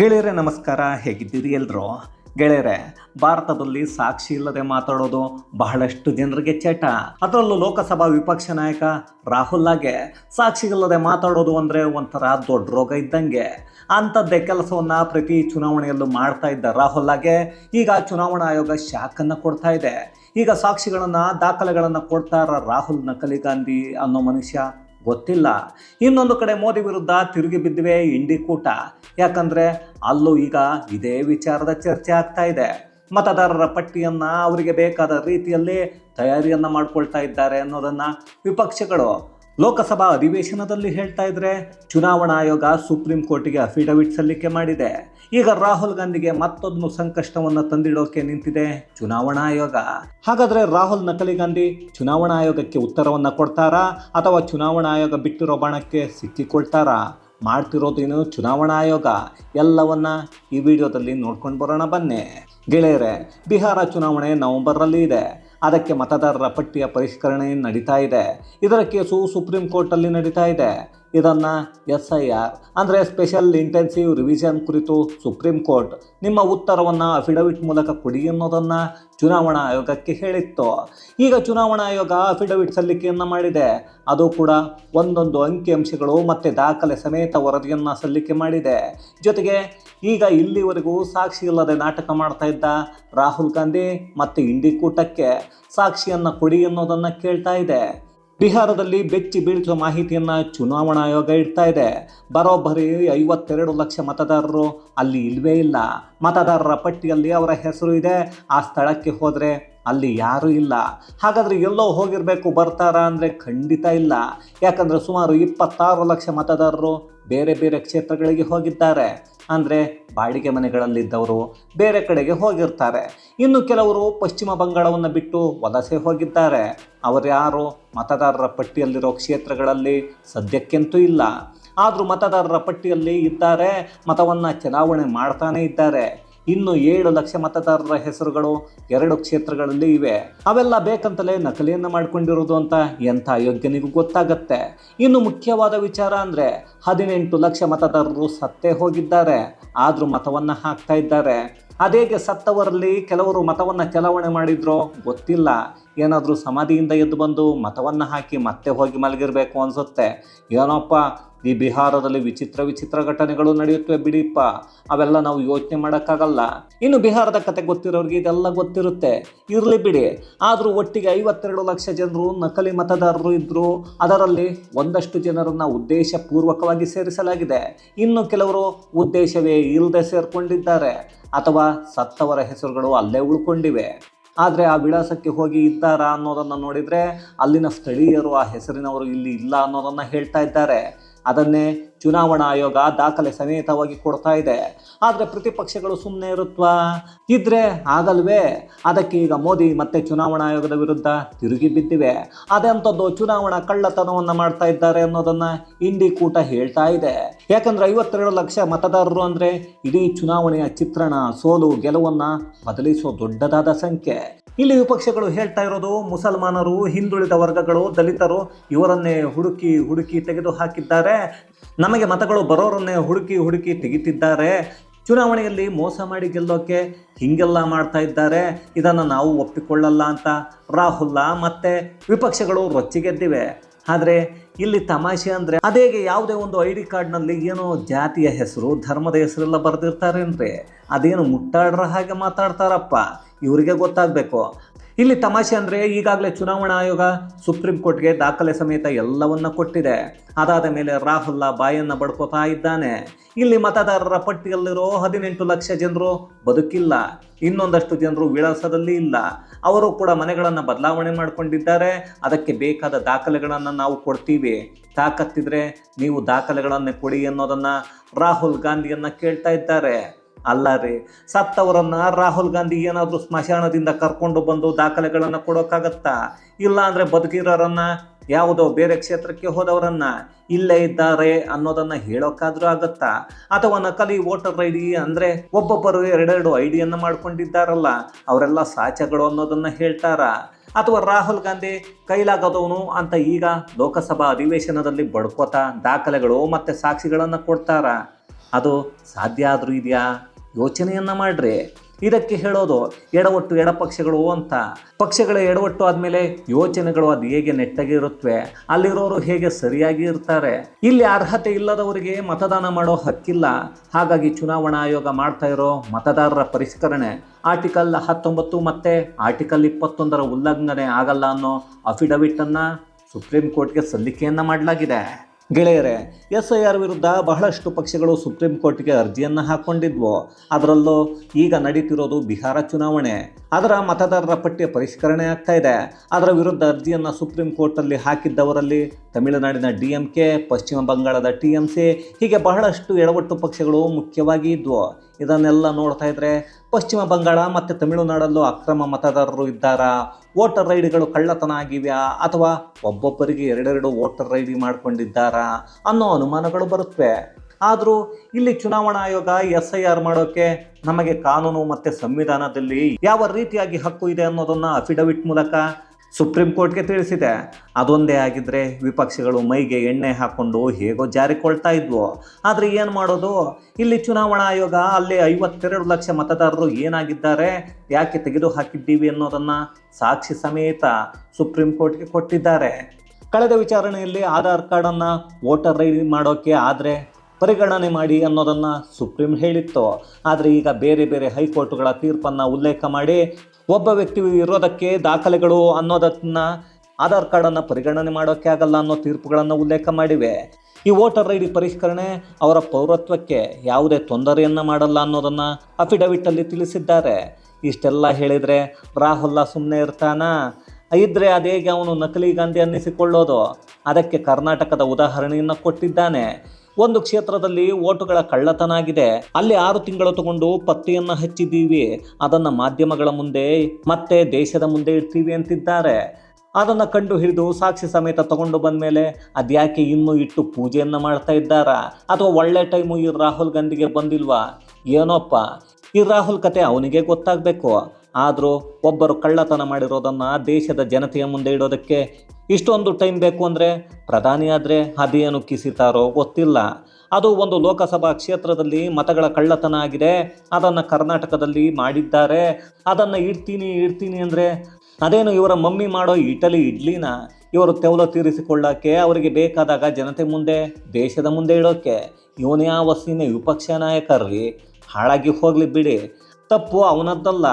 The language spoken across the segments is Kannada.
ಗೆಳೆಯರೆ, ನಮಸ್ಕಾರ. ಹೇಗಿದ್ದೀರಿ ಎಲ್ಲರೂ ಗೆಳೆಯರೆ, ಭಾರತದಲ್ಲಿ ಸಾಕ್ಷಿ ಇಲ್ಲದೆ ಮಾತಾಡೋದು ಬಹಳಷ್ಟು ಜನರಿಗೆ ಚಟ. ಅದರಲ್ಲೂ ಲೋಕಸಭಾ ವಿಪಕ್ಷ ನಾಯಕ ರಾಹುಲ್ ಆಗೆ ಸಾಕ್ಷಿ ಇಲ್ಲದೆ ಮಾತಾಡೋದು ಅಂದರೆ ಒಂಥರ ದೊಡ್ಡ ರೋಗ ಇದ್ದಂಗೆ. ಅಂಥದ್ದೇ ಕೆಲಸವನ್ನು ಪ್ರತಿ ಚುನಾವಣೆಯಲ್ಲೂ ಮಾಡ್ತಾ ಇದ್ದ ರಾಹುಲ್ ಆಗೆ ಈಗ ಚುನಾವಣಾ ಆಯೋಗ ಶಾಖನ್ನು ಕೊಡ್ತಾ ಇದೆ. ಈಗ ಸಾಕ್ಷಿಗಳನ್ನು, ದಾಖಲೆಗಳನ್ನು ಕೊಡ್ತಾರ ರಾಹುಲ್ ನಕಲಿ ಗಾಂಧಿ ಅನ್ನೋ ಮನುಷ್ಯ ಗೊತ್ತಿಲ್ಲ. ಇನ್ನೊಂದು ಕಡೆ ಮೋದಿ ವಿರುದ್ಧ ತಿರುಗಿ ಬಿದ್ದಿವೆ ಇಂಡಿ ಕೂಟ. ಯಾಕಂದ್ರೆ ಅಲ್ಲೂ ಈಗ ಇದೇ ವಿಚಾರದ ಚರ್ಚೆ ಆಗ್ತಾ ಇದೆ. ಮತದಾರರ ಪಟ್ಟಿಯನ್ನು ಅವರಿಗೆ ಬೇಕಾದ ರೀತಿಯಲ್ಲಿ ತಯಾರಿಯನ್ನು ಮಾಡ್ಕೊಳ್ತಾ ಇದ್ದಾರೆ ಅನ್ನೋದನ್ನ ವಿಪಕ್ಷಗಳು. ಲೋಕಸಭಾ ಅಧಿವೇಶನದಲ್ಲಿ ಹೇಳ್ತಾ ಇದ್ರೆ ಚುನಾವಣಾ ಆಯೋಗ ಸುಪ್ರೀಂ ಕೋರ್ಟಿಗೆ ಅಫಿಡವಿಟ್ ಸಲ್ಲಿಕೆ ಮಾಡಿದೆ. ಈಗ ರಾಹುಲ್ ಗಾಂಧಿಗೆ ಮತ್ತೊಂದು ಸಂಕಷ್ಟವನ್ನು ತಂದಿಡೋಕೆ ನಿಂತಿದೆ ಚುನಾವಣಾ ಆಯೋಗ. ಹಾಗಾದ್ರೆ ರಾಹುಲ್ ನಕಲಿ ಗಾಂಧಿ ಚುನಾವಣಾ ಆಯೋಗಕ್ಕೆ ಉತ್ತರವನ್ನ ಕೊಡ್ತಾರಾ ಅಥವಾ ಚುನಾವಣಾ ಆಯೋಗ ಬಿಟ್ಟಿರೋ ಬಾಣಕ್ಕೆ ಸಿಕ್ಕಿಕೊಳ್ತಾರಾ? ಮಾಡ್ತಿರೋದೇನು ಚುನಾವಣಾ ಆಯೋಗ? ಎಲ್ಲವನ್ನ ಈ ವಿಡಿಯೋದಲ್ಲಿ ನೋಡ್ಕೊಂಡು ಬರೋಣ ಬನ್ನಿ. ಗೆಳೆಯರೆ, ಬಿಹಾರ ಚುನಾವಣೆ ನವೆಂಬರಲ್ಲಿ ಇದೆ. ಅದಕ್ಕೆ ಮತದಾರರ ಪಟ್ಟಿಯ ಪರಿಷ್ಕರಣೆ ನಡೀತಾ ಇದೆ. ಇದರ ಕೇಸು ಸುಪ್ರೀಂ ಕೋರ್ಟಲ್ಲಿ ನಡೀತಾ ಇದೆ. ಇದನ್ನು ಎಸ್ ಐ ಆರ್ ಅಂದರೆ ಸ್ಪೆಷಲ್ ಇಂಟೆನ್ಸಿವ್ ರಿವಿಷನ್ ಕುರಿತು ಸುಪ್ರೀಂ ಕೋರ್ಟ್ ನಿಮ್ಮ ಉತ್ತರವನ್ನು ಅಫಿಡವಿಟ್ ಮೂಲಕ ಕೊಡಿ ಅನ್ನೋದನ್ನು ಚುನಾವಣಾ ಆಯೋಗಕ್ಕೆ ಹೇಳಿತ್ತು. ಈಗ ಚುನಾವಣಾ ಆಯೋಗ ಅಫಿಡವಿಟ್ ಸಲ್ಲಿಕೆಯನ್ನು ಮಾಡಿದೆ. ಅದು ಕೂಡ ಒಂದೊಂದು ಅಂಕಿಅಂಶಗಳು ಮತ್ತು ದಾಖಲೆ ಸಮೇತ ವರದಿಯನ್ನು ಸಲ್ಲಿಕೆ ಮಾಡಿದೆ. ಜೊತೆಗೆ ಈಗ ಇಲ್ಲಿವರೆಗೂ ಸಾಕ್ಷಿ ಇಲ್ಲದೆ ನಾಟಕ ಮಾಡ್ತಾ ಇದ್ದ ರಾಹುಲ್ ಗಾಂಧಿ ಮತ್ತು ಇಂಡಿ ಕೂಟಕ್ಕೆ ಸಾಕ್ಷಿಯನ್ನು ಕೊಡಿ ಅನ್ನೋದನ್ನು ಕೇಳ್ತಾ ಇದೆ. ಬಿಹಾರದಲ್ಲಿ ಬೆಚ್ಚಿ ಬೀಳಿಸುವ ಮಾಹಿತಿಯನ್ನು ಚುನಾವಣಾ ಆಯೋಗ ಇಡ್ತಾ ಇದೆ. ಬರೋಬ್ಬರಿ ಐವತ್ತೆರಡು ಲಕ್ಷ ಮತದಾರರು ಅಲ್ಲಿ ಇಲ್ವೇ ಇಲ್ಲ. ಮತದಾರರ ಪಟ್ಟಿಯಲ್ಲಿ ಅವರ ಹೆಸರು ಇದೆ. ಆ ಸ್ಥಳಕ್ಕೆ ಹೋದರೆ ಅಲ್ಲಿ ಯಾರೂ ಇಲ್ಲ. ಹಾಗಾದರೆ ಎಲ್ಲೋ ಹೋಗಿರಬೇಕು ಬರ್ತಾರಾ ಅಂದರೆ ಖಂಡಿತ ಇಲ್ಲ. ಯಾಕಂದರೆ ಸುಮಾರು ಇಪ್ಪತ್ತಾರು ಲಕ್ಷ ಮತದಾರರು ಬೇರೆ ಬೇರೆ ಕ್ಷೇತ್ರಗಳಿಗೆ ಹೋಗಿದ್ದಾರೆ. ಅಂದರೆ ಬಾಡಿಗೆ ಮನೆಗಳಲ್ಲಿದ್ದವರು ಬೇರೆ ಕಡೆಗೆ ಹೋಗಿರ್ತಾರೆ. ಇನ್ನು ಕೆಲವರು ಪಶ್ಚಿಮ ಬಂಗಾಳವನ್ನು ಬಿಟ್ಟು ವಲಸೆ ಹೋಗಿದ್ದಾರೆ. ಅವರ್ಯಾರು ಮತದಾರರ ಪಟ್ಟಿಯಲ್ಲಿರೋ ಕ್ಷೇತ್ರಗಳಲ್ಲಿ ಸದ್ಯಕ್ಕೆಂತೂ ಇಲ್ಲ. ಆದರೂ ಮತದಾರರ ಪಟ್ಟಿಯಲ್ಲಿ ಇದ್ದಾರೆ, ಮತವನ್ನು ಚಲಾವಣೆ ಮಾಡ್ತಾನೇ ಇದ್ದಾರೆ. ಇನ್ನು ಏಳು ಲಕ್ಷ ಮತದಾರರ ಹೆಸರುಗಳು ಎರಡು ಕ್ಷೇತ್ರಗಳಲ್ಲಿ ಇವೆ. ಅವೆಲ್ಲ ಬೇಕಂತಲೇ ನಕಲಿಯನ್ನು ಮಾಡ್ಕೊಂಡಿರೋದು ಅಂತ ಎಂಥ ಯೋಗ್ಯನಿಗೂ ಗೊತ್ತಾಗತ್ತೆ? ಇನ್ನು ಮುಖ್ಯವಾದ ವಿಚಾರ ಅಂದರೆ ಹದಿನೆಂಟು ಲಕ್ಷ ಮತದಾರರು ಸತ್ತೇ ಹೋಗಿದ್ದಾರೆ. ಆದರೂ ಮತವನ್ನು ಹಾಕ್ತಾ ಇದ್ದಾರೆ. ಅದೇಗೆ ಸತ್ತವರಲ್ಲಿ ಕೆಲವರು ಮತವನ್ನು ಚಲಾವಣೆ ಮಾಡಿದ್ರೋ ಗೊತ್ತಿಲ್ಲ. ಏನಾದರೂ ಸಮಾಧಿಯಿಂದ ಎದ್ದು ಬಂದು ಮತವನ್ನು ಹಾಕಿ ಮತ್ತೆ ಹೋಗಿ ಮಲಗಿರಬೇಕು ಅನಿಸುತ್ತೆ. ಏನೋಪ್ಪ ಈ ಬಿಹಾರದಲ್ಲಿ ವಿಚಿತ್ರ ವಿಚಿತ್ರ ಘಟನೆಗಳು ನಡೆಯುತ್ತವೆ ಬಿಡಿಪ್ಪ. ಅವೆಲ್ಲ ನಾವು ಯೋಚನೆ ಮಾಡೋಕ್ಕಾಗಲ್ಲ. ಇನ್ನು ಬಿಹಾರದ ಕತೆ ಗೊತ್ತಿರೋರಿಗೆ ಇದೆಲ್ಲ ಗೊತ್ತಿರುತ್ತೆ. ಇರಲಿ ಬಿಡಿ. ಆದರೂ ಒಟ್ಟಿಗೆ ಐವತ್ತೆರಡು ಲಕ್ಷ ಜನರು ನಕಲಿ ಮತದಾರರು ಇದ್ದರು ಅದರಲ್ಲಿ ಒಂದಷ್ಟು ಜನರನ್ನು ಉದ್ದೇಶಪೂರ್ವಕವಾಗಿ ಸೇರಿಸಲಾಗಿದೆ. ಇನ್ನು ಕೆಲವರು ಉದ್ದೇಶವೇ ಇಲ್ಲದೆ ಸೇರಿಕೊಂಡಿದ್ದಾರೆ. ಅಥವಾ ಸತ್ತವರ ಹೆಸರುಗಳು ಅಲ್ಲೇ ಉಳ್ಕೊಂಡಿವೆ. ಆದರೆ ಆ ವಿಳಾಸಕ್ಕೆ ಹೋಗಿ ಇದ್ದಾರಾ ಅನ್ನೋದನ್ನು ನೋಡಿದರೆ ಅಲ್ಲಿನ ಸ್ಥಳೀಯರು ಆ ಹೆಸರಿನವರು ಇಲ್ಲಿ ಇಲ್ಲ ಅನ್ನೋದನ್ನು ಹೇಳ್ತಾ ಇದ್ದಾರೆ. ಅದನ್ನೇ ಚುನಾವಣಾ ಆಯೋಗ ದಾಖಲೆ ಸಮೇತವಾಗಿ ಕೊಡ್ತಾ ಇದೆ. ಆದರೆ ಪ್ರತಿಪಕ್ಷಗಳು ಸುಮ್ಮನೆ ಇರುತ್ತ ಇದ್ರೆ ಆಗಲ್ವೇ? ಅದಕ್ಕೆ ಈಗ ಮೋದಿ ಮತ್ತೆ ಚುನಾವಣಾ ಆಯೋಗದ ವಿರುದ್ಧ ತಿರುಗಿ ಬಿದ್ದಿವೆ. ಅದೆಂಥದ್ದು ಚುನಾವಣಾ ಕಳ್ಳತನವನ್ನು ಮಾಡ್ತಾ ಇದ್ದಾರೆ ಅನ್ನೋದನ್ನ ಇಂಡಿ ಕೂಟ ಹೇಳ್ತಾ ಇದೆ. ಯಾಕಂದ್ರೆ ಐವತ್ತೆರಡು ಲಕ್ಷ ಮತದಾರರು ಅಂದ್ರೆ ಇಡೀ ಚುನಾವಣೆಯ ಚಿತ್ರಣ, ಸೋಲು, ಗೆಲುವನ್ನ ಬದಲಿಸೋ ದೊಡ್ಡದಾದ ಸಂಖ್ಯೆ. ಇಲ್ಲಿ ವಿಪಕ್ಷಗಳು ಹೇಳ್ತಾ ಇರೋದು, ಮುಸಲ್ಮಾನರು, ಹಿಂದುಳಿದ ವರ್ಗಗಳು, ದಲಿತರು, ಇವರನ್ನೇ ಹುಡುಕಿ ಹುಡುಕಿ ತೆಗೆದು ಹಾಕಿದ್ದಾರೆ ನಮಗೆ ಮತಗಳು ಬರೋರನ್ನೇ ಹುಡುಕಿ ಹುಡುಕಿ ತೆಗಿತಿದ್ದಾರೆ. ಚುನಾವಣೆಯಲ್ಲಿ ಮೋಸ ಮಾಡಿ ಗೆಲ್ಲೋಕೆ ಹೀಗೆಲ್ಲ ಮಾಡ್ತಾ ಇದ್ದಾರೆ. ಇದನ್ನು ನಾವು ಒಪ್ಪಿಕೊಳ್ಳಲ್ಲ ಅಂತ ರಾಹುಲ್ಲ ಮತ್ತು ವಿಪಕ್ಷಗಳು ರೊಚ್ಚಿಗೆದ್ದಿವೆ ಆದರೆ ಇಲ್ಲಿ ತಮಾಷೆ ಅಂದರೆ ಅದೇಗೆ ಯಾವುದೇ ಒಂದು ಐ ಡಿ ಕಾರ್ಡ್ನಲ್ಲಿ ಏನೋ ಜಾತಿಯ ಹೆಸರು, ಧರ್ಮದ ಹೆಸರೆಲ್ಲ ಬರೆದಿರ್ತಾರೇನ್ರಿ? ಅದೇನು ಮುಟ್ಟಾಡ್ರ ಹಾಗೆ ಮಾತಾಡ್ತಾರಪ್ಪ? ಇವರಿಗೆ ಗೊತ್ತಾಗಬೇಕು. ಇಲ್ಲಿ ತಮಾಷೆ ಅಂದರೆ ಈಗಾಗಲೇ ಚುನಾವಣಾ ಆಯೋಗ ಸುಪ್ರೀಂ ಕೋರ್ಟ್ಗೆ ದಾಖಲೆ ಸಮೇತ ಎಲ್ಲವನ್ನ ಕೊಟ್ಟಿದೆ. ಅದಾದ ಮೇಲೆ ರಾಹುಲ್ ಬಾಯನ್ನು ಬಡ್ಕೋತಾ ಇದ್ದಾನೆ. ಇಲ್ಲಿ ಮತದಾರರ ಪಟ್ಟಿಯಲ್ಲಿರೋ ಹದಿನೆಂಟು ಲಕ್ಷ ಜನರು ಬದುಕಿಲ್ಲ. ಇನ್ನೊಂದಷ್ಟು ಜನರು ವಿಳಾಸದಲ್ಲಿ ಇಲ್ಲ. ಅವರು ಕೂಡ ಮನೆಗಳನ್ನು ಬದಲಾವಣೆ ಮಾಡಿಕೊಂಡಿದ್ದಾರೆ. ಅದಕ್ಕೆ ಬೇಕಾದ ದಾಖಲೆಗಳನ್ನು ನಾವು ಕೊಡ್ತೀವಿ. ತಾಕತ್ತಿದ್ರೆ ನೀವು ದಾಖಲೆಗಳನ್ನು ಕೊಡಿ ಅನ್ನೋದನ್ನು ರಾಹುಲ್ ಗಾಂಧಿಯನ್ನು ಕೇಳ್ತಾ ಇದ್ದಾರೆ. ಅಲ್ಲ ರೀ. ಸತ್ತವರನ್ನ ರಾಹುಲ್ ಗಾಂಧಿ ಏನಾದರೂ ಸ್ಮಶಾನದಿಂದ ಕರ್ಕೊಂಡು ಬಂದು ದಾಖಲೆಗಳನ್ನು ಕೊಡೋಕ್ಕಾಗತ್ತಾ? ಇಲ್ಲ ಅಂದರೆ ಬದುಕಿರೋರನ್ನ, ಯಾವುದೋ ಬೇರೆ ಕ್ಷೇತ್ರಕ್ಕೆ ಹೋದವರನ್ನ ಇಲ್ಲೇ ಇದ್ದಾರೆ ಅನ್ನೋದನ್ನ ಹೇಳೋಕ್ಕಾದ್ರೂ ಆಗತ್ತಾ? ಅಥವಾ ನಕಲಿ ವೋಟರ್ ಐ ಡಿ ಅಂದರೆ ಒಬ್ಬೊಬ್ಬರು ಎರಡೆರಡು ಐ ಡಿಯನ್ನು ಮಾಡ್ಕೊಂಡಿದ್ದಾರಲ್ಲ, ಅವರೆಲ್ಲ ಸಾಚಗಳು ಅನ್ನೋದನ್ನ ಹೇಳ್ತಾರ? ಅಥವಾ ರಾಹುಲ್ ಗಾಂಧಿ ಕೈಲಾಗದವನು ಅಂತ ಈಗ ಲೋಕಸಭಾ ಅಧಿವೇಶನದಲ್ಲಿ ಬಡ್ಕೋತಾ ದಾಖಲೆಗಳು ಮತ್ತು ಸಾಕ್ಷಿಗಳನ್ನು ಕೊಡ್ತಾರ? ಅದು ಸಾಧ್ಯ ಆದರೂ ಇದೆಯಾ? ಯೋಚನೆಯನ್ನ ಮಾಡ್ರಿ. ಇದಕ್ಕೆ ಹೇಳೋದು ಎಡವಟ್ಟು ಎಡಪಕ್ಷಗಳು ಅಂತ. ಪಕ್ಷಗಳ ಎಡವಟ್ಟು ಆದಮೇಲೆ ಯೋಚನೆಗಳು ಅದು ಹೇಗೆ ನೆಟ್ಟಗಿರುತ್ತವೆ ಅಲ್ಲಿರೋರು ಹೇಗೆ ಸರಿಯಾಗಿ ಇರ್ತಾರೆ. ಇಲ್ಲಿ ಅರ್ಹತೆ ಇಲ್ಲದವರಿಗೆ ಮತದಾನ ಮಾಡೋ ಹಕ್ಕಿಲ್ಲ. ಹಾಗಾಗಿ ಚುನಾವಣಾ ಆಯೋಗ ಮಾಡ್ತಾ ಇರೋ ಮತದಾರರ ಪರಿಷ್ಕರಣೆ. ಆರ್ಟಿಕಲ್ ಹತ್ತೊಂಬತ್ತು ಮತ್ತೆ ಆರ್ಟಿಕಲ್ ಇಪ್ಪತ್ತೊಂದರ ಉಲ್ಲಂಘನೆ ಆಗಲ್ಲ ಅನ್ನೋ ಅಫಿಡವಿಟನ್ನು ಸುಪ್ರೀಂ ಕೋರ್ಟ್ಗೆ ಸಲ್ಲಿಕೆಯನ್ನು ಮಾಡಲಾಗಿದೆ. ಗೆಳೆಯರೆ ಎಸ್ ಐ ಆರ್ ವಿರುದ್ಧ ಬಹಳಷ್ಟು ಪಕ್ಷಗಳು ಸುಪ್ರೀಂ ಕೋರ್ಟ್ಗೆ ಅರ್ಜಿಯನ್ನು ಹಾಕ್ಕೊಂಡಿದ್ವು ಅದರಲ್ಲೂ ಈಗ ನಡೀತಿರೋದು ಬಿಹಾರ ಚುನಾವಣೆ. ಅದರ ಮತದಾರರ ಪಟ್ಟಿಯ ಪರಿಷ್ಕರಣೆ ಆಗ್ತಾ ಇದೆ. ಅದರ ವಿರುದ್ಧ ಅರ್ಜಿಯನ್ನು ಸುಪ್ರೀಂ ಕೋರ್ಟಲ್ಲಿ ಹಾಕಿದ್ದವರಲ್ಲಿ ತಮಿಳುನಾಡಿನ ಡಿ ಎಂ ಕೆ ಪಶ್ಚಿಮ ಬಂಗಾಳದ ಟಿ ಎಂ ಸಿ ಹೀಗೆ ಬಹಳಷ್ಟು ಎಡವಟ್ಟು ಪಕ್ಷಗಳು ಮುಖ್ಯವಾಗಿ ಇದ್ವು. ಇದನ್ನೆಲ್ಲ ನೋಡ್ತಾ ಇದ್ರೆ ಪಶ್ಚಿಮ ಬಂಗಾಳ ಮತ್ತು ತಮಿಳುನಾಡಲ್ಲೂ ಅಕ್ರಮ ಮತದಾರರು ಇದ್ದಾರಾ. ವೋಟರ್ ಐಡಿಗಳು ಕಳ್ಳತನ ಆಗಿವ್ಯಾ? ಅಥವಾ ಒಬ್ಬೊಬ್ಬರಿಗೆ ಎರಡೆರಡು ವೋಟರ್ ಐ ಡಿ ಮಾಡ್ಕೊಂಡಿದ್ದಾರಾ? ಅನ್ನೋ ಅನುಮಾನಗಳು ಬರುತ್ತವೆ ಆದರೂ ಇಲ್ಲಿ ಚುನಾವಣಾ ಆಯೋಗ ಎಸ್ ಐ ಆರ್ ಮಾಡೋಕ್ಕೆ ನಮಗೆ ಕಾನೂನು ಮತ್ತು ಸಂವಿಧಾನದಲ್ಲಿ ಯಾವ ರೀತಿಯಾಗಿ ಹಕ್ಕು ಇದೆ ಅನ್ನೋದನ್ನು ಅಫಿಡವಿಟ್ ಮೂಲಕ ಸುಪ್ರೀಂ ಕೋರ್ಟ್ಗೆ ತಿಳಿಸಿದೆ. ಅದೊಂದೇ ಆಗಿದ್ರೆ ವಿಪಕ್ಷಗಳು ಮೈಗೆ ಎಣ್ಣೆ ಹಾಕ್ಕೊಂಡು ಹೇಗೋ ಜಾರಿಕೊಳ್ತಾ ಇದ್ವು. ಆದರೆ ಏನು ಮಾಡೋದು? ಇಲ್ಲಿ ಚುನಾವಣಾ ಆಯೋಗ ಅಲ್ಲಿ ಐವತ್ತೆರಡು ಲಕ್ಷ ಮತದಾರರು ಏನಾಗಿದ್ದಾರೆ? ಯಾಕೆ ತೆಗೆದು ಹಾಕಿದ್ದೀವಿ ಅನ್ನೋದನ್ನು ಸಾಕ್ಷಿ ಸಮೇತ ಸುಪ್ರೀಂ ಕೋರ್ಟ್ಗೆ ಕೊಟ್ಟಿದ್ದಾರೆ. ಕಳೆದ ವಿಚಾರಣೆಯಲ್ಲಿ ಆಧಾರ್ ಕಾರ್ಡನ್ನು ವೋಟರ್ ಐ ಮಾಡೋಕ್ಕೆ ಆದರೆ ಪರಿಗಣನೆ ಮಾಡಿ ಅನ್ನೋದನ್ನು ಸುಪ್ರೀಂ ಹೇಳಿತ್ತು. ಆದರೆ ಈಗ ಬೇರೆ ಬೇರೆ ಹೈಕೋರ್ಟ್ಗಳ ತೀರ್ಪನ್ನು ಉಲ್ಲೇಖ ಮಾಡಿ ಒಬ್ಬ ವ್ಯಕ್ತಿ ಇರೋದಕ್ಕೆ ದಾಖಲೆಗಳು ಅನ್ನೋದನ್ನ ಆಧಾರ್ ಕಾರ್ಡನ್ನು ಪರಿಗಣನೆ ಮಾಡೋಕ್ಕೆ ಆಗಲ್ಲ ಅನ್ನೋ ತೀರ್ಪುಗಳನ್ನು ಉಲ್ಲೇಖ ಮಾಡಿವೆ. ಈ ವೋಟರ್ ಐ ಡಿ ಪರಿಷ್ಕರಣೆ ಅವರ ಪೌರತ್ವಕ್ಕೆ ಯಾವುದೇ ತೊಂದರೆಯನ್ನು ಮಾಡಲ್ಲ ಅನ್ನೋದನ್ನು ಅಫಿಡವಿಟ್ಟಲ್ಲಿ ತಿಳಿಸಿದ್ದಾರೆ. ಇಷ್ಟೆಲ್ಲ ಹೇಳಿದರೆ ರಾಹುಲ್ಲ ಸುಮ್ಮನೆ ಇರ್ತಾನಾ? ಇದ್ದರೆ ಅದೇಗೆ ಅವನು ನಕಲಿ ಗಾಂಧಿ ಅನ್ನಿಸಿಕೊಳ್ಳೋದು? ಅದಕ್ಕೆ ಕರ್ನಾಟಕದ ಉದಾಹರಣೆಯನ್ನು ಕೊಟ್ಟಿದ್ದಾನೆ. ಒಂದು ಕ್ಷೇತ್ರದಲ್ಲಿ ಓಟುಗಳ ಕಳ್ಳತನ ಆಗಿದೆ ಅಲ್ಲಿ ಆರು ತಿಂಗಳು ತಗೊಂಡು ಪತ್ತೆಯನ್ನ ಹಚ್ಚಿದ್ದೀವಿ. ಅದನ್ನ ಮಾಧ್ಯಮಗಳ ಮುಂದೆ, ಮತ್ತೆ ದೇಶದ ಮುಂದೆ ಇಡ್ತೀವಿ ಅಂತಿದ್ದಾರೆ. ಅದನ್ನು ಕಂಡು ಹಿಡಿದು ಸಾಕ್ಷಿ ಸಮೇತ ತಗೊಂಡು ಬಂದಮೇಲೆ ಅದ್ಯಾಕೆ ಇನ್ನೂ ಇಟ್ಟು ಪೂಜೆಯನ್ನು ಮಾಡ್ತಾ ಇದ್ದಾರಾ? ಅಥವಾ ಒಳ್ಳೆ ಟೈಮು ಈ ರಾಹುಲ್ ಗಾಂಧಿಗೆ ಬಂದಿಲ್ವಾ? ಏನೋಪ್ಪ? ಈ ರಾಹುಲ್ ಕತೆ ಅವನಿಗೆ ಗೊತ್ತಾಗಬೇಕು. ಆದರೂ ಒಬ್ಬರು ಕಳ್ಳತನ ಮಾಡಿರೋದನ್ನು ದೇಶದ ಜನತೆಯ ಮುಂದೆ ಇಡೋದಕ್ಕೆ ಇಷ್ಟೊಂದು ಟೈಮ್ ಬೇಕು ಅಂದರೆ ಪ್ರಧಾನಿ ಆದರೆ ಅದೇನು ಕಿಸಿತಾರೋ ಗೊತ್ತಿಲ್ಲ. ಅದು ಒಂದು ಲೋಕಸಭಾ ಕ್ಷೇತ್ರದಲ್ಲಿ ಮತಗಳ ಕಳ್ಳತನ ಆಗಿದೆ. ಅದನ್ನು ಕರ್ನಾಟಕದಲ್ಲಿ ಮಾಡಿದ್ದಾರೆ. ಅದನ್ನು ಇಡ್ತೀನಿ ಇಡ್ತೀನಿ ಅಂದರೆ ಅದೇನು ಇವರ ಮಮ್ಮಿ ಮಾಡೋ ಇಟಲಿ ಇಡ್ಲಿನ? ಇವರು ತೆವಲ ತೀರಿಸಿಕೊಳ್ಳೋಕ್ಕೆ ಅವರಿಗೆ ಬೇಕಾದಾಗ ಜನತೆ ಮುಂದೆ, ದೇಶದ ಮುಂದೆ ಇಡೋಕ್ಕೆ ಇವನೇ ಆ ವಸ್ತಿನ ವಿಪಕ್ಷ ನಾಯಕರ್ರಿ ಹಾಳಾಗಿ ಹೋಗಲಿ ಬಿಡಿ. ತಪ್ಪು ಅವನದ್ದಲ್ಲ.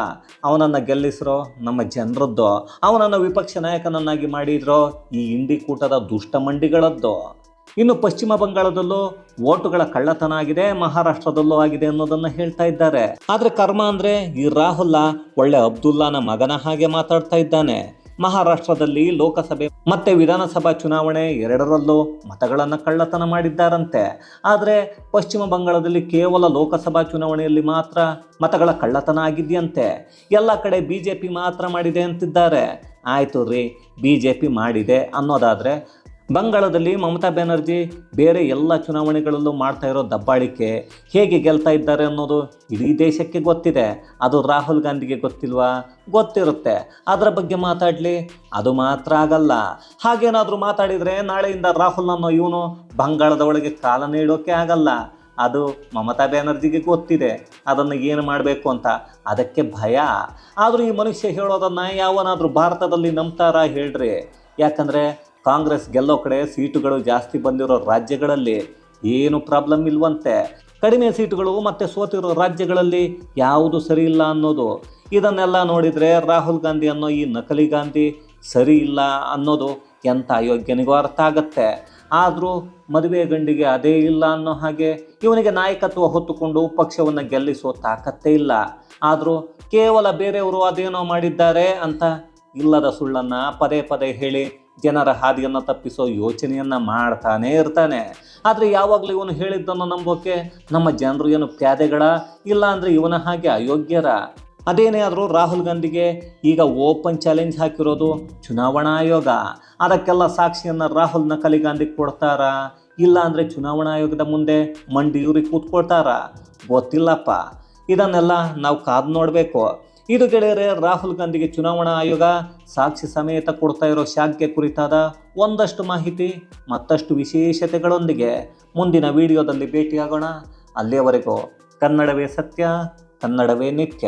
ಅವನನ್ನು ಗೆಲ್ಲಿಸ್ರೋ ನಮ್ಮ ಜನರದ್ದು. ಅವನನ್ನು ವಿಪಕ್ಷ ನಾಯಕನನ್ನಾಗಿ ಮಾಡಿದ್ರೋ ಈ ಇಂಡಿ ಕೂಟದ ದುಷ್ಟ ಮಂಡಿಗಳದ್ದು. ಇನ್ನು ಪಶ್ಚಿಮ ಬಂಗಾಳದಲ್ಲೂ ಓಟುಗಳ ಕಳ್ಳತನ ಆಗಿದೆ, ಮಹಾರಾಷ್ಟ್ರದಲ್ಲೂ ಆಗಿದೆ ಅನ್ನೋದನ್ನ ಹೇಳ್ತಾ ಇದ್ದಾರೆ. ಆದ್ರೆ ಕರ್ಮ ಅಂದ್ರೆ ಈ ರಾಹುಲ್ಲ ಒಳ್ಳೆ ಅಬ್ದುಲ್ಲಾನ ಮಗನ ಹಾಗೆ ಮಾತಾಡ್ತಾ ಇದ್ದಾನೆ. ಮಹಾರಾಷ್ಟ್ರದಲ್ಲಿ ಲೋಕಸಭೆ ಮತ್ತೆ ವಿಧಾನಸಭಾ ಚುನಾವಣೆ ಎರಡರಲ್ಲೂ ಮತಗಳನ್ನು ಕಳ್ಳತನ ಮಾಡಿದ್ದಾರಂತೆ. ಆದರೆ ಪಶ್ಚಿಮ ಬಂಗಾಳದಲ್ಲಿ ಕೇವಲ ಲೋಕಸಭಾ ಚುನಾವಣೆಯಲ್ಲಿ ಮಾತ್ರ ಮತಗಳ ಕಳ್ಳತನ ಆಗಿದೆಯಂತೆ. ಎಲ್ಲ ಕಡೆ ಬಿ ಮಾತ್ರ ಮಾಡಿದೆ ಅಂತಿದ್ದಾರೆ. ಆಯಿತು ರೀ ಬಿ ಜೆ ಮಾಡಿದೆ ಅನ್ನೋದಾದರೆ ಬಂಗಾಳದಲ್ಲಿ ಮಮತಾ ಬ್ಯಾನರ್ಜಿ ಬೇರೆ ಎಲ್ಲ ಚುನಾವಣೆಗಳಲ್ಲೂ ಮಾಡ್ತಾ ಇರೋ ದಬ್ಬಾಳಿಕೆ ಹೇಗೆ ಗೆಲ್ತಾ ಇದ್ದಾರೆ ಅನ್ನೋದು ಇಡೀ ದೇಶಕ್ಕೆ ಗೊತ್ತಿದೆ. ಅದು ರಾಹುಲ್ ಗಾಂಧಿಗೆ ಗೊತ್ತಿಲ್ವಾ? ಗೊತ್ತಿರುತ್ತೆ. ಅದರ ಬಗ್ಗೆ ಮಾತಾಡಲಿ. ಅದು ಮಾತ್ರ ಆಗಲ್ಲ. ಹಾಗೇನಾದರೂ ಮಾತಾಡಿದರೆ ನಾಳೆಯಿಂದ ರಾಹುಲ್ ಅನ್ನೋ ಇವನು ಬಂಗಾಳದ ಒಳಗೆ ಕಾಲ ನೀಡೋಕೆ ಆಗಲ್ಲ. ಅದು ಮಮತಾ ಬ್ಯಾನರ್ಜಿಗೆ ಗೊತ್ತಿದೆ. ಅದನ್ನು ಏನು ಮಾಡಬೇಕು ಅಂತ. ಅದಕ್ಕೆ ಭಯ. ಆದರೂ ಈ ಮನುಷ್ಯ ಹೇಳೋದನ್ನು ಯಾವನಾದರೂ ಭಾರತದಲ್ಲಿ ನಂಬ್ತಾರಾ ಹೇಳ್ರಿ. ಯಾಕಂದರೆ ಕಾಂಗ್ರೆಸ್ ಗೆಲ್ಲೋ ಕಡೆ ಸೀಟುಗಳು ಜಾಸ್ತಿ ಬಂದಿರೋ ರಾಜ್ಯಗಳಲ್ಲಿ ಏನು ಪ್ರಾಬ್ಲಮ್ ಇಲ್ವಂತೆ? ಕಡಿಮೆ ಸೀಟುಗಳು ಮತ್ತು ಸೋತಿರೋ ರಾಜ್ಯಗಳಲ್ಲಿ ಯಾವುದು ಸರಿ ಇಲ್ಲ ಅನ್ನೋದು. ಇದನ್ನೆಲ್ಲ ನೋಡಿದರೆ ರಾಹುಲ್ ಗಾಂಧಿ ಅನ್ನೋ ಈ ನಕಲಿ ಗಾಂಧಿ ಸರಿ ಇಲ್ಲ ಅನ್ನೋದು ಎಂಥ ಅಯೋಗ್ಯನಿಗೂ ಅರ್ಥ ಆಗತ್ತೆ. ಆದರೂ ಮದುವೆ ಗಂಡಿಗೆ ಅದೇ ಇಲ್ಲ ಅನ್ನೋ ಹಾಗೆ ಇವನಿಗೆ ನಾಯಕತ್ವ ಹೊತ್ತುಕೊಂಡು ಪಕ್ಷವನ್ನು ಗೆಲ್ಲಿಸುವ ತಾಕತ್ತೇ ಇಲ್ಲ. ಆದರೂ ಕೇವಲ ಬೇರೆಯವರು ಅದೇನೋ ಮಾಡಿದ್ದಾರೆ ಅಂತ ಇಲ್ಲದ ಸುಳ್ಳನ್ನು ಪದೇ ಪದೇ ಹೇಳಿ ಜನರ ಹಾದಿಯನ್ನು ತಪ್ಪಿಸೋ ಯೋಚನೆಯನ್ನು ಮಾಡ್ತಾನೇ ಇರ್ತಾನೆ. ಆದರೆ ಯಾವಾಗಲೂ ಇವನು ಹೇಳಿದ್ದನ್ನು ನಂಬೋಕೆ ನಮ್ಮ ಜನರು ಏನು ಪ್ಯಾದೆಗಳ? ಇಲ್ಲ ಅಂದರೆ ಇವನ ಹಾಗೆ ಅಯೋಗ್ಯರ? ಅದೇನೇ ಆದರೂ ರಾಹುಲ್ ಗಾಂಧಿಗೆ ಈಗ ಓಪನ್ ಚಾಲೆಂಜ್ ಹಾಕಿರೋದು ಚುನಾವಣಾ ಆಯೋಗ. ಅದಕ್ಕೆಲ್ಲ ಸಾಕ್ಷಿಯನ್ನು ರಾಹುಲ್ ನಕಲಿ ಗಾಂಧಿ ಕೊಡ್ತಾರಾ? ಇಲ್ಲ ಅಂದರೆ ಚುನಾವಣಾ ಆಯೋಗದ ಮುಂದೆ ಮಂಡಿಯೂರಿ ಕೂತ್ಕೊಳ್ತಾರಾ? ಗೊತ್ತಿಲ್ಲಪ್ಪ. ಇದನ್ನೆಲ್ಲ ನಾವು ಕಾದು ನೋಡಬೇಕು. ಇದು ಗೆಳೆಯರೆ, ರಾಹುಲ್ ಗಾಂಧಿಗೆ ಚುನಾವಣಾ ಆಯೋಗ ಸಾಕ್ಷಿ ಸಮೇತ ಕೊಡ್ತಾ ಇರೋ ಶಾಖೆ ಕುರಿತಾದ ಒಂದಷ್ಟು ಮಾಹಿತಿ, ಮತ್ತಷ್ಟು ವಿಶೇಷತೆಗಳೊಂದಿಗೆ ಮುಂದಿನ ವಿಡಿಯೋದಲ್ಲಿ ಭೇಟಿಯಾಗೋಣ. ಅಲ್ಲಿಯವರೆಗೂ ಕನ್ನಡವೇ ಸತ್ಯ, ಕನ್ನಡವೇ ನಿತ್ಯ.